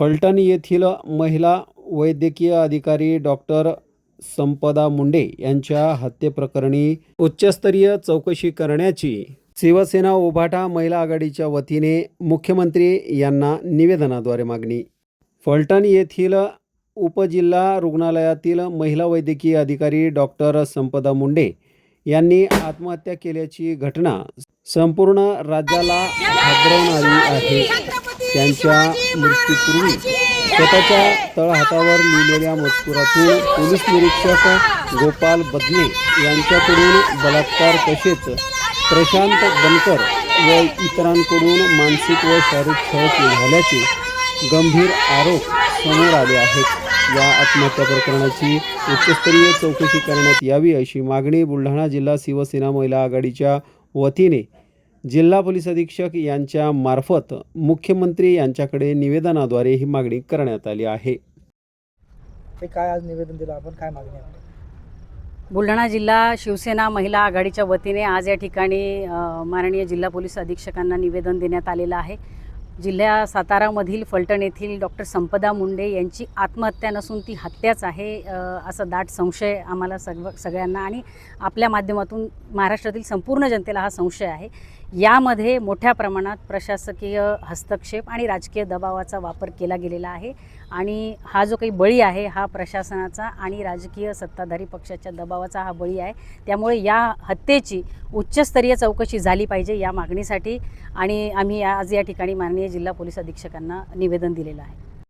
फलटण येथील महिला वैद्यकीय अधिकारी डॉक्टर संपदा मुंडे यांच्या हत्येप्रकरणी उच्चस्तरीय चौकशी करण्याची शिवसेना उभाटा महिला आघाडीच्या वतीने मुख्यमंत्री यांना निवेदनाद्वारे मागणी. फलटण येथील उपजिल्हा रुग्णालयातील महिला वैद्यकीय अधिकारी डॉक्टर संपदा मुंडे यांनी आत्महत्या केल्याची घटना संपूर्ण राज्याला हादरवून आहे. त्यांच्या मृत्यूपूर्वी स्वतःच्या तळहातावर लिहिलेल्या मजकुरातून पोलीस निरीक्षक गोपाल बदने यांच्याकडून बलात्कार तसेच प्रशांत बनकर व इतरांकडून मानसिक व शारीरिक छळ झाल्याचे गंभीर आरोप समोर आले आहेत. या आत्महत्या प्रकरणाची उच्चस्तरीय चौकशी करण्यात यावी अशी मागणी बुलढाणा जिल्हा शिवसेना महिला आघाडीच्या वतीने जिल्हा पोलीस अधीक्षक यांच्या मार्फत मुख्यमंत्री यांच्याकडे निवेदनाद्वारे ही मागणी करण्यात आली आहे. ते काय आज निवेदन दिलं? आपण काय मागणी आहे? बुलढाणा जिल्हा शिवसेना महिला आघाडीच्या वतीने आज या ठिकाणी माननीय जिल्हा पोलीस अधीक्षकांना निवेदन देण्यात आलेलं आहे. जिल्ह्या सातारामधील फलटण येथील डॉक्टर संपदा मुंडे यांची आत्महत्या नसून ती हत्याच आहे असा दाट संशय आम्हाला सग सगळ्यांना आणि आपल्या माध्यमातून महाराष्ट्रातील संपूर्ण जनतेला हा संशय आहे. यामध्ये मोठ्या प्रमाणात प्रशासकीय हस्तक्षेप आणि राजकीय दबावाचा वापर केला गेलेला आहे आणि हा जो काही बळी आहे हा प्रशासनाचा आणि राजकीय सत्ताधारी पक्षाच्या दबावाचा हा बळी आहे. त्यामुळे या हत्येची उच्चस्तरीय चौकशी झाली पाहिजे या मागणीसाठी आणि आम्ही आज या ठिकाणी माननीय जिल्हा पोलीस अधीक्षकांना निवेदन दिलेलं आहे.